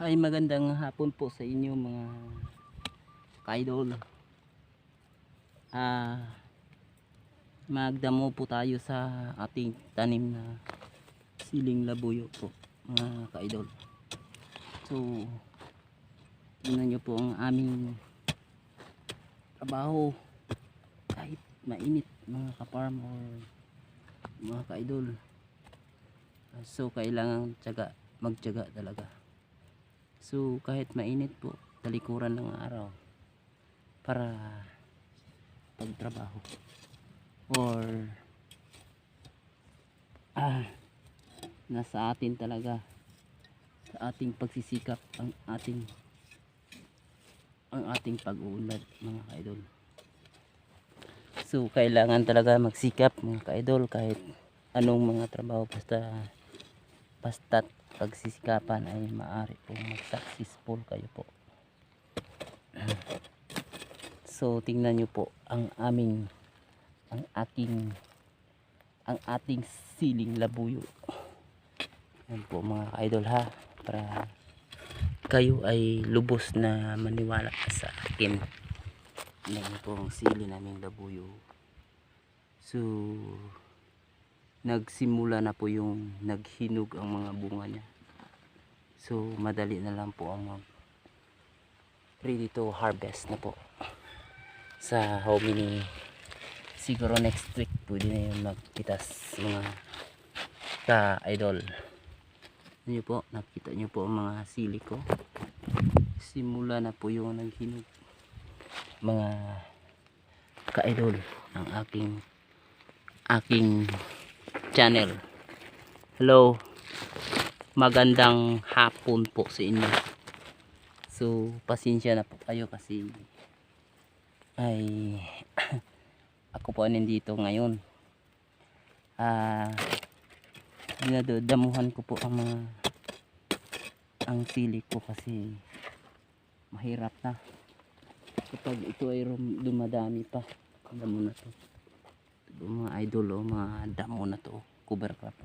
Ay magandang hapon po sa inyo mga kaidol. Ah magdamo po tayo sa ating tanim na siling labuyo po mga kaidol. So tingnan nyo po ang aming trabaho kahit mainit mga kaparm or mga kaidol. So kailangan tiyaga, magtiyaga talaga. So kahit mainit po, talikuran ng araw para pagtrabaho or ah nasa atin talaga sa ating pagsisikap ang ating ang ating pag-uunlad mga kaidol. So kailangan talaga magsikap mga kaidol kahit anong mga trabaho basta basta't pagsisikapan ay maaari pong mag-successful kayo po. So tingnan nyo po ang aming ang aking ang ating siling labuyo. Yan po mga idol ha para kayo ay lubos na maniwala sa akin. Yan po ang sili naming labuyo. So nagsimula na po yung naghinog ang mga bunga niya. So madali na lang po ang mag ready to harvest na po. Sa how many siguro next week pwede na yun magpitas mga ka idol. Nyo po, nakita nyo po ang mga sili ko. Simula na po yung naghinog mga ka-idol ng aking aking channel. Hello. Magandang hapon po sa inyo. So, pasensya na po kayo kasi ay ako po nandito ngayon. Ah, dinadamuhan ko po ang mga ang sili ko kasi mahirap na kapag ito ay dumadami pa damo na to mga idol oh, mga damo na to cover crop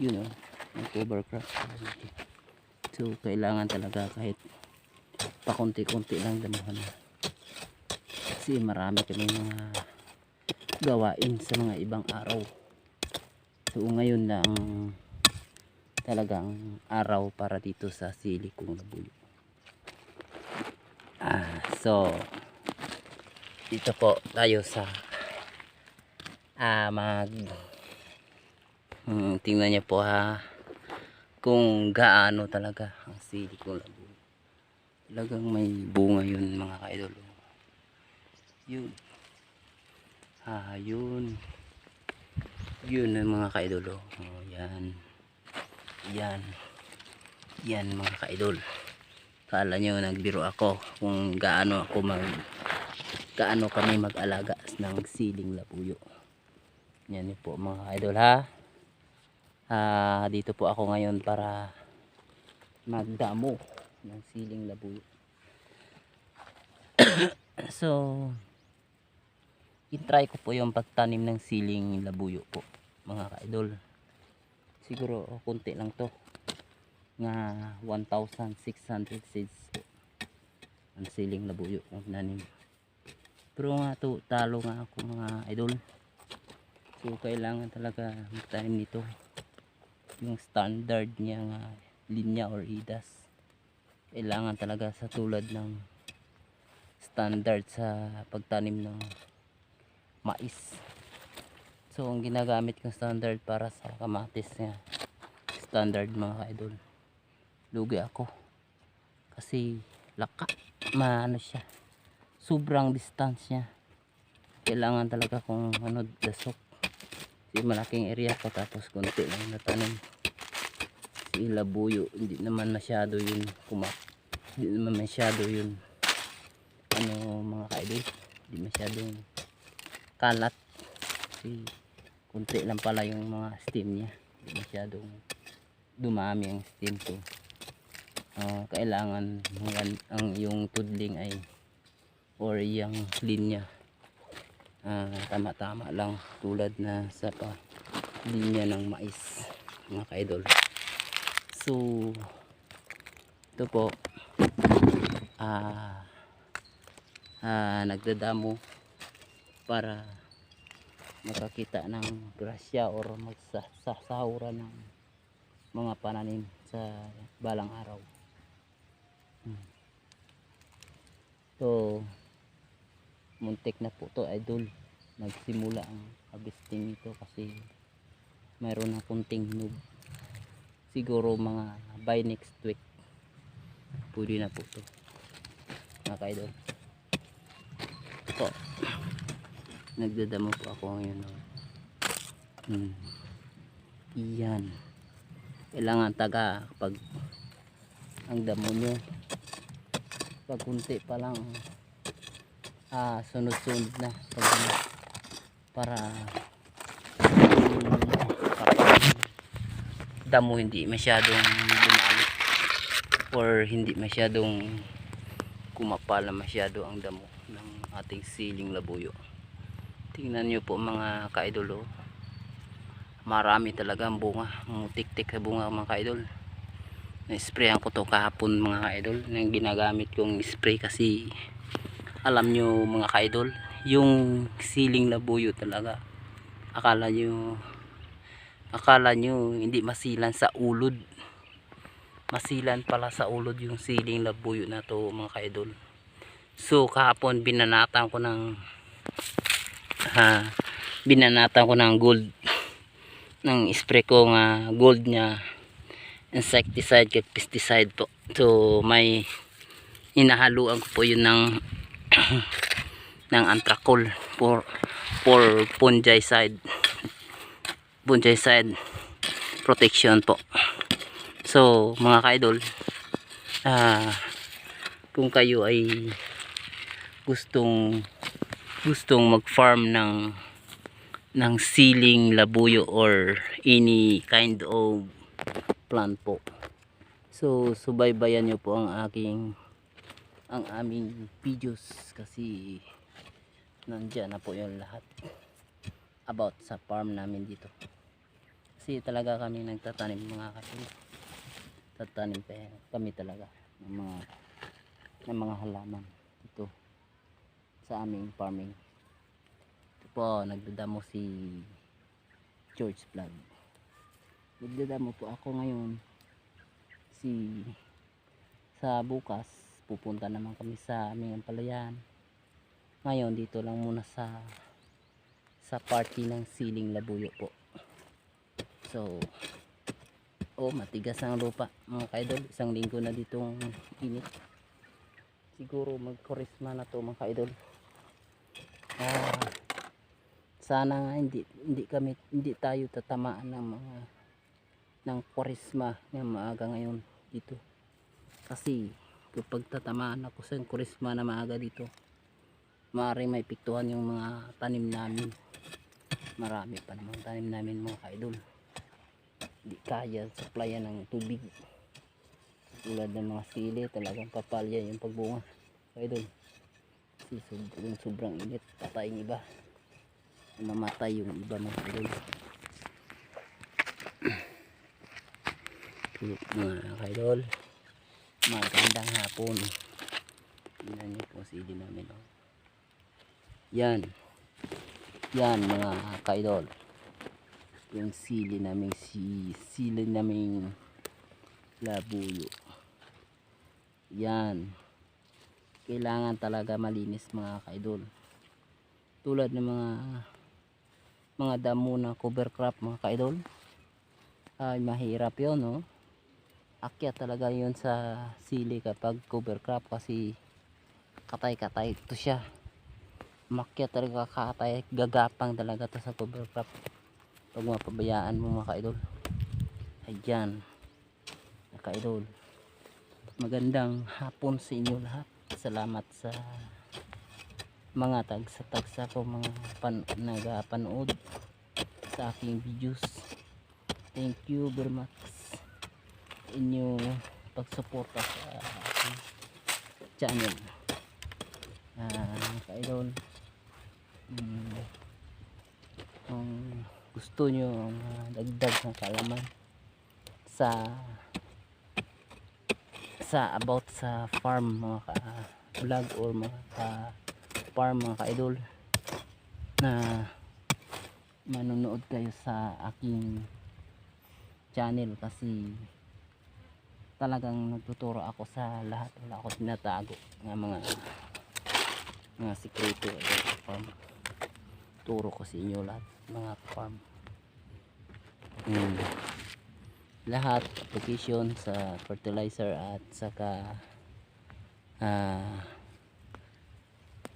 yun oh may cover crop so kailangan talaga kahit pakunti-kunti lang damuhan. Kasi marami kami mga gawain sa mga ibang araw. So ngayon lang talagang araw para dito sa sili kong labuyo ah so dito po tayo sa ah mag hmm, tingnan niyo po ha. Kung gaano talaga ang sili kong labuyo talagang may bunga yun mga kaidol yun. Ah yun. Yun ang mga kaidol oh. oh yan. Yan. Yan mga kaidol. Kala nyo nagbiro ako kung gaano ako mag gaano kami mag-alaga ng siling labuyo yan po mga idol ha? Ah, dito po ako ngayon para magdamo ng siling labuyo so itry ko po yung pagtanim ng siling labuyo po mga kaidol. Siguro kunti lang to. Nga 1,600 seeds po ang siling labuyo ang nanim pero nga to talo nga ako mga idol so kailangan talaga magtanim nito. Yung standard niya nga linya or idas kailangan talaga sa tulad ng standard sa pagtanim ng mais. So ang ginagamit kong standard para sa kamatis niya standard mga idol lugi ako. Kasi laka maano siya. Sobrang distance niya. Kailangan talaga kung ano dasok kasi malaking area ko tapos konti lang natanim. Si labuyo hindi naman masyado yun kumak hindi naman masyado yun. Ano mga kaidol hindi masyadong kalat. Kasi kunti lang pala yung mga stem niya. Hindi masyadong dumami ang stem ko. Ah, kailangan ang, ang yung tudling ay or yung linya ah, tama-tama lang tulad na sa pa linya ng mais mga kaidol so ito po ah ah, nagdadamo para makakita ng grasya or magsasahura ng mga pananim sa balang araw. Hmm. So, muntik na po to idol. Nagsimula ang harvesting nito kasi mayroon ng kunting nub. Siguro mga by next week pwede na po to. Mga idol. Po. Nagdadamo po ako ngayon. Hmm. Iyan. Kailangan taga pag ang damo nyo pag kunti pa lang ah, sunod-sunod na pag, para damo hindi masyadong dumami or hindi masyadong kumapal na masyado ang damo ng ating siling labuyo tingnan nyo po mga kaidol oh. marami talaga ang bunga mutik-tik sa bunga mga kaidol na-sprayan ko to kahapon mga kaidol nang ginagamit kong spray kasi alam nyo mga kaidol yung siling labuyo talaga. Akala nyo akala nyo hindi masilan sa ulod. Masilan pala sa ulod yung siling labuyo na to mga kaidol. So kahapon binanatan ko ng ha, binanatan ko ng gold. Ng spray ko nga gold niya. Insecticide at pesticide po. So may hinahaluan ko po yun ng ng antrakol for for fungicide fungicide protection po. So mga kaidol ah kung kayo ay gustong gustong mag farm ng ng siling labuyo or any kind of plant po. So subaybayan nyo po ang aking ang aming videos kasi nandyan na po yung lahat about sa farm namin dito. Kasi talaga kami nagtatanim mga kasi. Tatanim pa kami talaga ng mga ng mga halaman dito sa aming farming. Ito po nagdadamo si George Vlog. Magdadamo po ako ngayon si sa bukas pupunta naman kami sa aming ampalayan. Ngayon dito lang muna sa sa party ng siling labuyo po. So oh matigas ang lupa mga kaidol. Isang linggo na ditong init. Siguro magkorisma na to mga kaidol. Ah sana nga hindi hindi kami hindi tayo tatamaan ng mga ng korisma na maaga ngayon dito. Kasi kapag tatamaan ako sa korisma na maaga dito. Maaari may piktuhan yung mga tanim namin. Marami pa naman tanim namin mga kaidol. Hindi kaya supplyan ng tubig. Tulad ng mga sili talagang papalya yung pagbunga. Kaidol kasi sobrang, sobrang init patay yung iba. Mamatay yung iba mga kaidol. Mga kaidol magandang hapon tingnan niyo po sili namin oh. yan. Yan mga kaidol. Yung sili namin si sili namin labuyo. Yan. Kailangan talaga malinis mga kaidol. Tulad ng mga mga damo na cover crop mga kaidol. Ay mahirap yun no akyat talaga yun sa sili kapag cover crop kasi katay katay to siya. Makyat talaga katay gagapang talaga to sa cover crop. Pag mapabayaan mo mga kaidol. Ayan mga kaidol. Magandang hapon sa inyo lahat. Salamat sa mga tagsa tagsa ko mga pan, nagapanood sa aking videos. Thank you very much inyong pagsuporta sa aking channel. Ah kaidol mm, kung gusto nyo ah, dagdag ng kalaman sa sa about sa farm mga ka vlog or mga ka farm mga ka-idol na manonood kayo sa aking channel kasi talagang nagtuturo ako sa lahat wala ako tinatago ng mga mga sikreto sa farm. Turo ko sa inyo lahat mga farm. Hmm. lahat application sa fertilizer at saka ah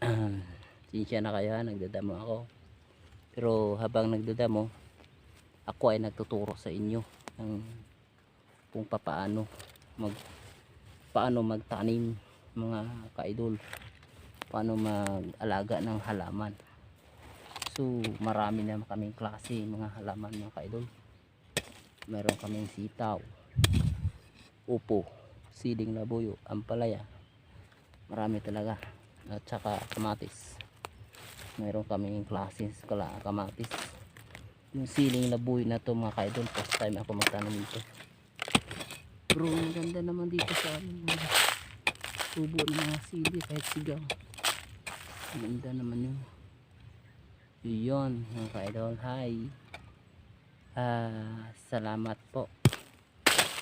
sinsya na kayo ha, nagdadamo ako. Pero habang nagdadamo ako ay nagtuturo sa inyo ng kung papaano mag paano magtanim mga kaidol. Paano mag-alaga ng halaman. So marami na kaming klase mga halaman mga kaidol. Meron kaming sitaw upo siling labuyo ampalaya. Marami talaga. At saka kamatis. Meron kaming klase kala kamatis. Yung siling labuyo na to mga kaidol first time ako magtanim nito bro ang ganda naman dito sa mga tubo ng mga sili kahit sigaw. Ang ganda naman yun. Yun mga kaidol. Hi. Ah salamat po.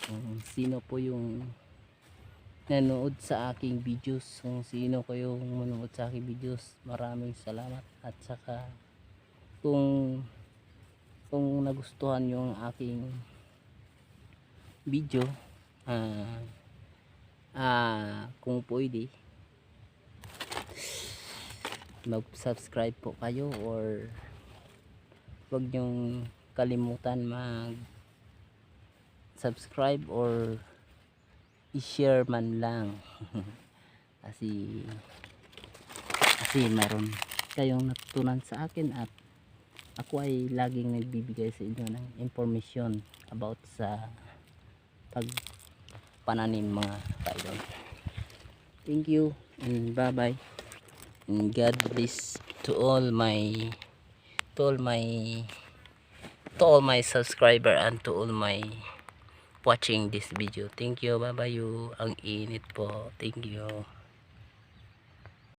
Kung sino po yung nanood sa aking videos kung sino ko yung manood sa aking videos maraming salamat. At saka kung kung nagustuhan yung aking video ah ah kung pwede mag subscribe po kayo or wag nyong kalimutan mag subscribe or i-share man lang. Kasi kasi meron kayong natutunan sa akin at ako ay laging nagbibigay sa inyo ng information about sa pagpananim mga kaidol. Thank you and bye bye and God bless to all my to all my to all my subscriber and to all my watching this video. Thank you bye bye you. Ang init po. Thank you